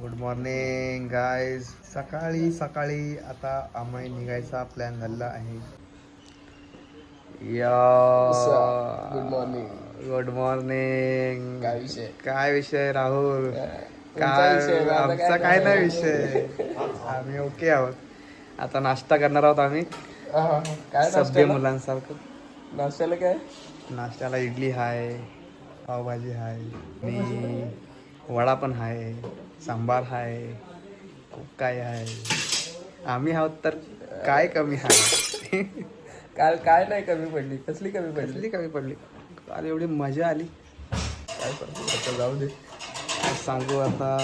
Good morning guys सकाळी सकाळी आता आम्ही निघायचा प्लॅन झालेला आहे. या. गुड मॉर्निंग गुड मॉर्निंग काय विषय? काय विषय राहुल? काय आमचा काय नाही विषय. आम्ही ओके आहोत. आता नाश्ता करणार आहोत आम्ही. सभ्य मुलांसारखं. नाश्त्याला काय? नाश्त्याला इडली हाय पावभाजी हाय आणि वडा पण हाय सांबार हाय खूप काय आहे. आम्ही आहोत तर काय कमी आहे? काल काय नाही कमी पडली कसली कमी पडली? कसली कमी पडली? काल एवढी मजा आली. काय करतो? आता जाऊ दे. सांगू आता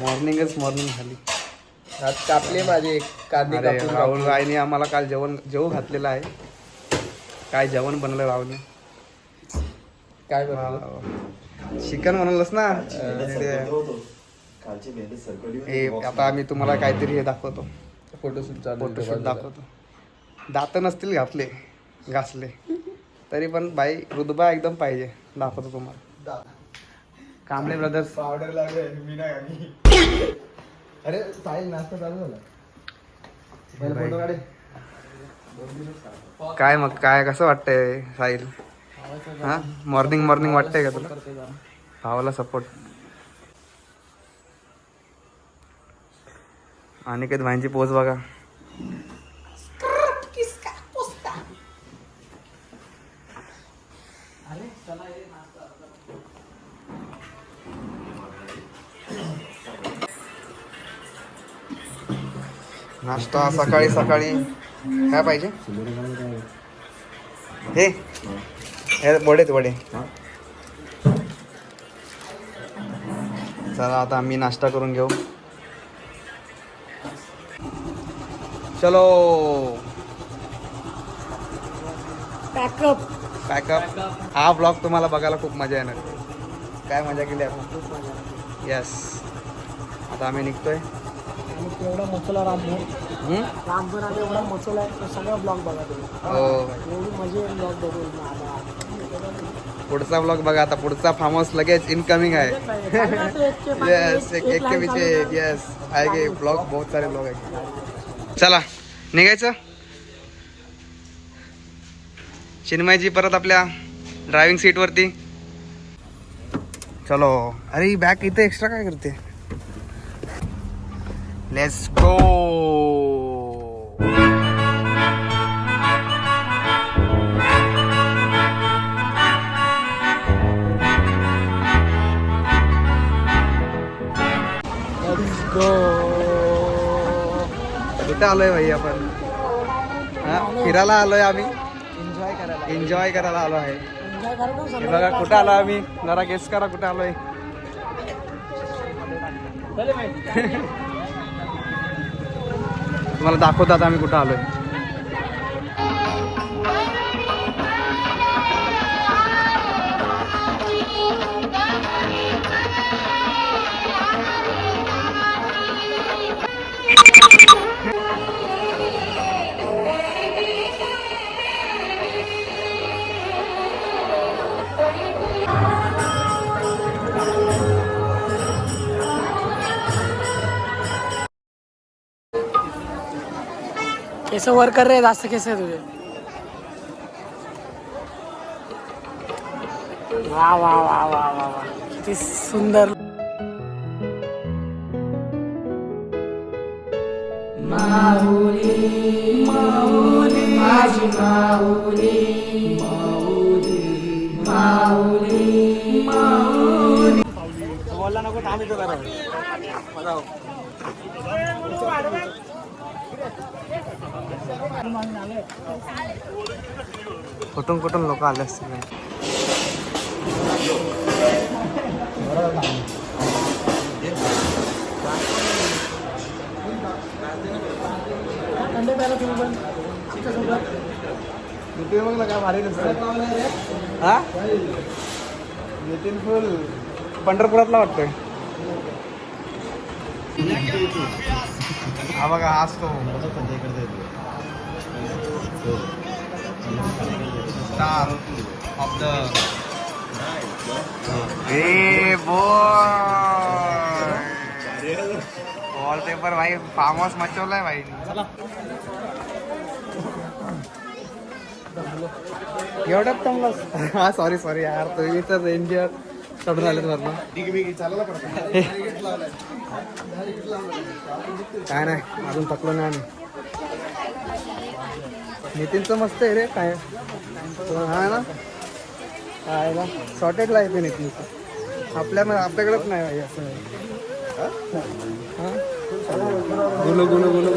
मॉर्निंगच मॉर्निंग झाली. हात कापले माझे कांदे कापून राहुल रायने आम्हाला काल जेवण जेवू घातलेलं आहे. काय जेवण बनवलं राहुलने? काय बनवलं? चिकन बनवलंस ना? हे आता आम्ही तुम्हाला काहीतरी हे दाखवतो. फोटोशूट चालू आहे फोटोशूट. दाखवतो. दात नसतील घातले. घासले. तरी पण बाई रुदबा एकदम पाहिजे. दाखवतो तुम्हाला. कांबळे ब्रदर्स पावडर लागले मी नाही अरे साहिल नाश्ता चालू झाला. काय मग काय कसं वाटतंय साहिल? हा? मॉर्निंग मॉर्निंग वाटतंय का तुला? भावाला सपोर्ट आणि काही भाईंची पोच बघा. नाश्ता सकाळी सकाळी. काय पाहिजे? हे. हे वडेत वडे. चला आता आम्ही नाश्ता करून घेऊ. चलो. पॅकअप पॅकअप हा ब्लॉग तुम्हाला बघायला खूप मजा येणार. काय मजा केली आपण? येस आता आम्ही निघतोय. एवढा मचोला रामभर हम्म? रामभर आणि एवढा मचोला आहे तो सगळा ब्लॉग बघा तुम्ही. हो. एवढी मजा येईल ब्लॉग बघून. पुढचा ब्लॉग बघा आता पुढचा फार्म हाऊस लगेच इनकमिंग आहे. येस एक एक के पीछे एक यस ब्लॉग बहुत सारे ब्लॉग आहे चला निघायचं? चिन्मयजी परत आपल्या ड्रायव्हिंग सीटवरती चलो. अरे ही बॅग इथे एक्स्ट्रा काय करते? लेट्स गो कुठं आलोय भाई आपण? हा फिरायला आलोय आम्ही. एन्जॉय करायला एन्जॉय करायला आलो आहे. हे बघा कुठं आलो आम्ही? जरा गेस करा कुठं आलोय. तुम्हाला दाखवतात आम्ही कुठं आलोय. केस वर कर रे जास्त केस आहे तुझे वा वा वा वा वा वा किती सुंदर बोलला नको थांब इथं करा कुठून कुठून लोक आले असतील? मग काय भारी हा? नितीन फुल पंढरपुरातला वाटतोय. हा बघा हाच तो star of the A boy wallpaper भाई फार्म हाऊस मचवलाय भाई. एवढ्यात थांबलास हा सॉरी सॉरी यार तुम्ही तर रेंजर चढून आलेत वरनं. काय नाही अजून थकलो नाही आम्ही. नितीनचं मस्त आहे रे काय? हा ना? काय ना शॉर्टेज लाईफ आहे नितीनचं आपल्या आपल्याकडेच नाही असं. हा? गुलू गुलू गुलू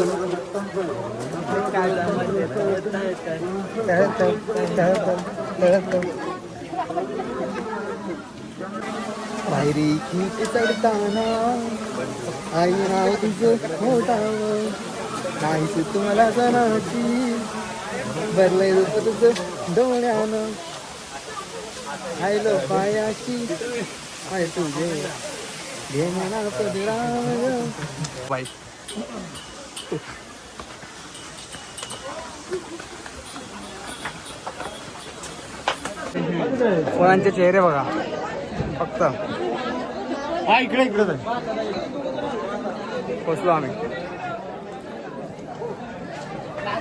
बाहेरी किती चढताना आई नाव तुझं मोठावं नाहीच तुम्हाला जनाची. भरलंय तुझं डोळ्यानं आयलो पायाची आय तुझे. घे म्हणा पदरावर बाई चेहरे बघा. फक्त. हा इकडे इकडे पोचलो आम्ही.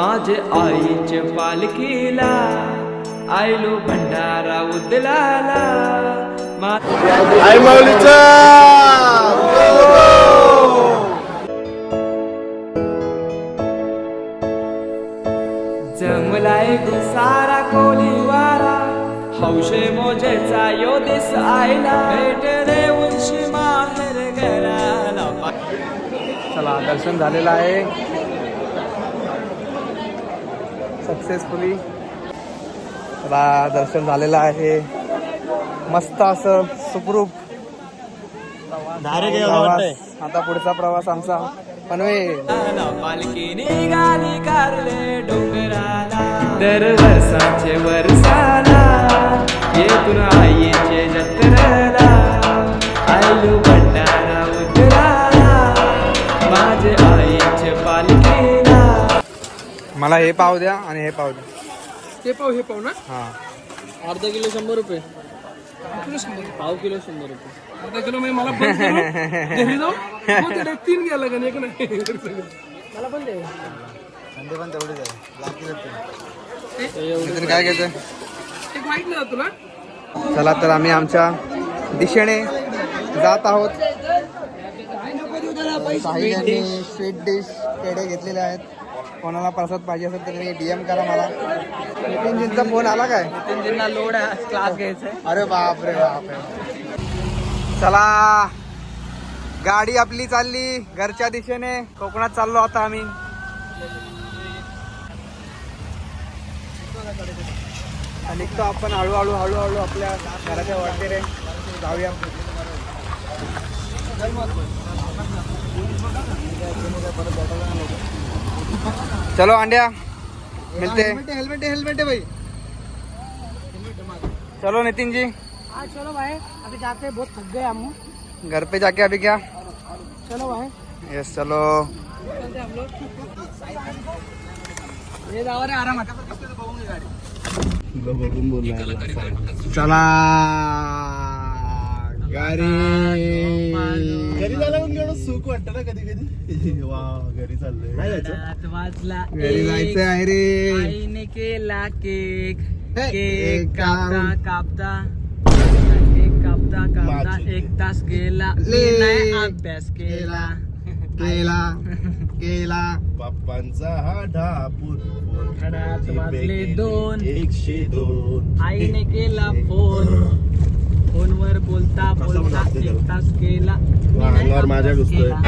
माझे आईचे पालखीला. आयलो भंडारा आई माऊलीचा! जमलाय सारा कोलीवारा. हौशे मोजेचा यो दिस आयला. भेट रे उंशी माहेर घराला. चला दर्शन झालेलं आहे. सक्सेसफुली दर्शन झालेलं आहे. मस्त असं सुखरूप. प्रवास. आता पुढचा प्रवास आमचा. पनवे पालखी निघाली कारले डोंगराला दरवर्षाचे वर्षाला येथून आईचे जत्रला. आयलो मला हे पाव द्या आणि हे पाव द्या. ते पाव हे पाव ना? हां. अर्धा किलो शंभर रुपये. किलो शंभर पाव किलो शंभर रुपये. अर्धा किलो मी मला बंद करू. घरी जाऊ मग त्याला तीन घ्यायला लागेल एक नाही. मला पण दे. पण तेवढेच आहे. काय घ्यायचं एक माहीत नाही का तुला? चला तर आम्ही आमच्या दिशेने जात आहोत. साहित्याने स्वीट डिश पेढे घेतलेले आहेत. कोणाला प्रसाद पाहिजे असेल तर डीएम करा मला. नितीनजींचा फोन आला काय? नितीनजींना लोड क्लास घ्यायचा अरे बाप रे बाप रे. चला. गाडी आपली चालली घरच्या दिशेने. कोकणात चाललो आता आम्ही. निघतो आपण हळूहळू हळूहळू आपल्या घराच्या वाटेने जाऊया. चलो अंड्या मिलते। हेलमेट हेलमेट है भाई। चलो नितिन जी। हाँ चलो भाई अभी जाते हैं बहुत थक गए हम। घर पे जाके अभी क्या? चलो भाई। यस चलो। हम लोग। ये जावा रे आरामात चला। गाडी घरी. झालं पण एवढं सुख वाटतं ना कधी कधी? वा घरी चाललंय. काय जायचं? वाजला घरी जायचं आहे रे. आईने केला केक. हे, केक एक कापता काम. कापता. केक कापता कापता. माझी. एक तास गेला. ले. मी नाही अभ्यास केला. केला. केला. बाप्पांचा हा ढापूर घड्याळात वाजले दोन. एकशे दोन. आईने केला फोन. फोनवर बोलता बोलता एक? तास अंगावर माझ्या. केला.